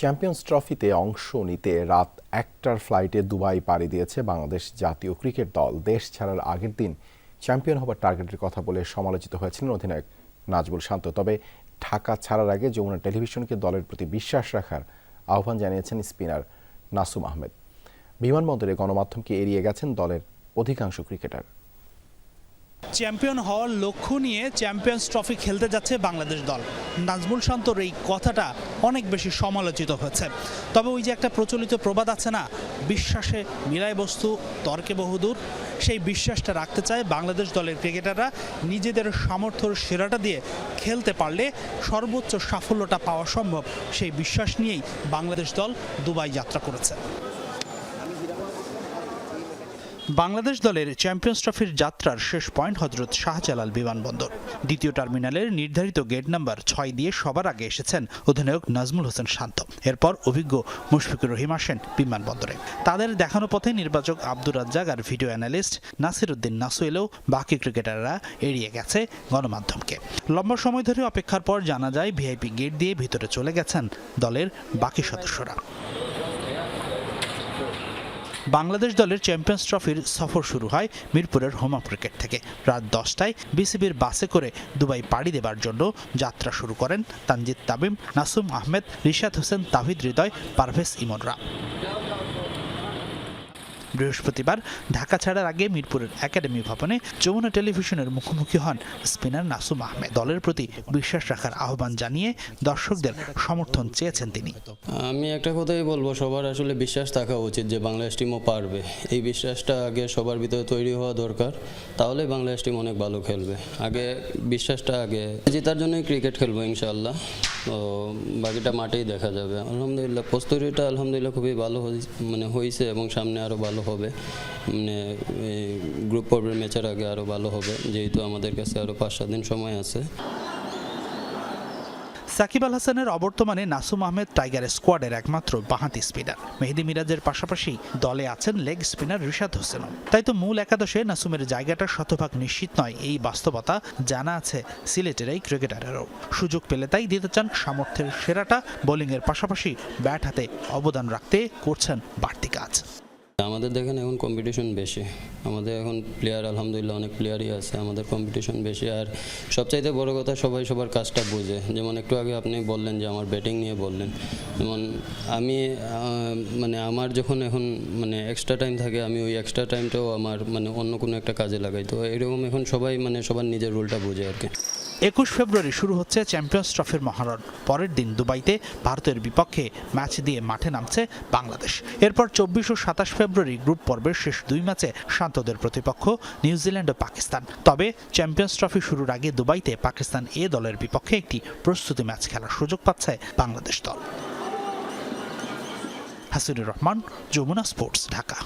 Champions ট্রফিতে অংশ নিতে রাত একটার ফ্লাইটে দুবাই পাড়ি দিয়েছে বাংলাদেশ জাতীয় ক্রিকেট দল। দেশ ছাড়ার আগের দিন চ্যাম্পিয়ন হবার টার্গেটের কথা বলে সমালোচিত হয়েছিলেন অধিনায়ক নাজবুল শান্ত। তবে ঢাকা ছাড়ার আগে যমুনা টেলিভিশনকে দলের প্রতি বিশ্বাস রাখার আহ্বান জানিয়েছেন স্পিনার নাসুম আহমেদ। বিমানবন্দরে গণমাধ্যমকে এড়িয়ে গেছেন দলের অধিকাংশ ক্রিকেটার। চ্যাম্পিয়ন হওয়ার লক্ষ্য নিয়ে চ্যাম্পিয়ন্স ট্রফি খেলতে যাচ্ছে বাংলাদেশ দল। নাজমুল শান্তর এই কথাটা অনেক বেশি সমালোচিত হয়েছে। তবে ওই যে একটা প্রচলিত প্রবাদ আছে না, বিশ্বাসে মিলায় বস্তু, তর্কে বহুদূর। সেই বিশ্বাসটা রাখতে চায় বাংলাদেশ দলের ক্রিকেটাররা। নিজেদের সামর্থ্যর সেরাটা দিয়ে খেলতে পারলে সর্বোচ্চ সাফল্যটা পাওয়া সম্ভব। সেই বিশ্বাস নিয়েই বাংলাদেশ দল দুবাই যাত্রা করেছে। বাংলাদেশ দলের চ্যাম্পিয়ন্স ট্রফির যাত্রার শেষ পয়েন্ট হজরত শাহজালাল বিমানবন্দর। দ্বিতীয় টার্মিনালের নির্ধারিত গেট নাম্বার ছয় দিয়ে সবার আগে এসেছেন অধিনায়ক নাজমুল হোসেন শান্ত। এরপর অভিজ্ঞ মুশফিকুর রহিম আসেন বিমানবন্দরে। তাদের দেখানো পথে নির্বাচক আব্দুর রাজ্জাক আর ভিডিও অ্যানালিস্ট নাসির উদ্দিন নাসু এলেও বাকি ক্রিকেটাররা এড়িয়ে গেছে গণমাধ্যমকে। লম্বা সময় ধরে অপেক্ষার পর জানা যায় ভিআইপি গেট দিয়ে ভিতরে চলে গেছেন দলের বাকি সদস্যরা। বাংলাদেশ দলের চ্যাম্পিয়ন্স ট্রফির সফর শুরু হয় মিরপুরের হোমা ক্রিকেট থেকে। রাত দশটায় বিসিবির বাসে করে দুবাই পাড়ি দেবার জন্য যাত্রা শুরু করেন তানজিদ তামিম, নাসুম আহমেদ, রিশাদ হোসেন, তাহিদ হৃদয়, পারভেজ ইমনরা। বৃহস্পতিবার, ঢাকা ছাড়ার আগে মিরপুরের একাডেমি ভবনে যমুনা টেলিভিশনের মুখোমুখি হন স্পিনার নাসুম আহমেদ। দলের প্রতি বিশ্বাস রাখার আহ্বান জানিয়ে দর্শকদের সমর্থন চেয়েছেন তিনি। আমি একটা কথাই বলব, সবার আসলে বিশ্বাস থাকা উচিত যে বাংলাদেশ টিমও পারবে। এই বিশ্বাসটা আগে সবার ভিতরে তৈরি হওয়া দরকার, তাহলে বাংলাদেশ টিম অনেক ভালো খেলবে। আগে বিশ্বাসটা আগে জেতার জন্যই ক্রিকেট খেলব ইনশাআল্লাহ। তো বাকিটা মাঠেই দেখা যাবে। আলহামদুলিল্লাহ, প্রস্তুতিটা আলহামদুলিল্লাহ খুবই ভালো মানে হয়েছে এবং সামনে আরও ভালো হবে। গ্রুপ পর্বের ম্যাচের আগে আরও ভালো হবে, যেহেতু আমাদের কাছে আরও পাঁচ, সাত দিন সময় আছে। সাকিব আল হাসানের অবর্তমানে নাসুম আহমেদ টাইগার স্কোয়াডের একমাত্র বাঁহাতি স্পিনার। মেহেদি মিরাজের পাশাপাশি দলে আছেন লেগ স্পিনার রিশাদ হোসেনও। তাই তো মূল একাদশে নাসুমের জায়গাটা শতভাগ নিশ্চিত নয়, এই বাস্তবতা জানা আছে সিলেটের এই ক্রিকেটারেরও। সুযোগ পেলে তাই দিতে চান সামর্থ্যের সেরাটা, বোলিংয়ের পাশাপাশি ব্যাট হাতে অবদান রাখতে করছেন বাড়তি কাজ। আমাদের দেখেন এখন কম্পিটিশন বেশি। আমাদের এখন প্লেয়ার আলহামদুলিল্লাহ অনেক প্লেয়ারই আছে, আমাদের কম্পিটিশন বেশি। আর সবচাইতে বড় কথা সবাই সবার কাজটা বোঝে। যেমন একটু আগে আপনি বললেন যে আমার ব্যাটিং নিয়ে বললেন। যেমন আমি মানে আমার যখন এখন মানে এক্সট্রা টাইম থাকে, আমি ওই এক্সট্রা টাইমটাও আমার মানে অন্য কোনো একটা কাজে লাগাই। তো এরকম এখন সবাই মানে সবার নিজের রোলটা বোঝে আর কি। একুশ ফেব্রুয়ারি শুরু হচ্ছে চ্যাম্পিয়ন্স ট্রফির মহারণ। পরের দিন দুবাইতে ভারতের বিপক্ষে ম্যাচ দিয়ে মাঠে নামছে বাংলাদেশ। এরপর চব্বিশ ও সাতাশ ফেব্রুয়ারি গ্রুপ পর্বের শেষ দুই ম্যাচে শান্তদের প্রতিপক্ষ নিউজিল্যান্ড ও পাকিস্তান। তবে চ্যাম্পিয়ন্স ট্রফি শুরুর আগে দুবাইতে পাকিস্তান এ দলের বিপক্ষে একটি প্রস্তুতি ম্যাচ খেলার সুযোগ পাচ্ছে বাংলাদেশ দল। হাসিনুর রহমান, যমুনা স্পোর্টস, ঢাকা।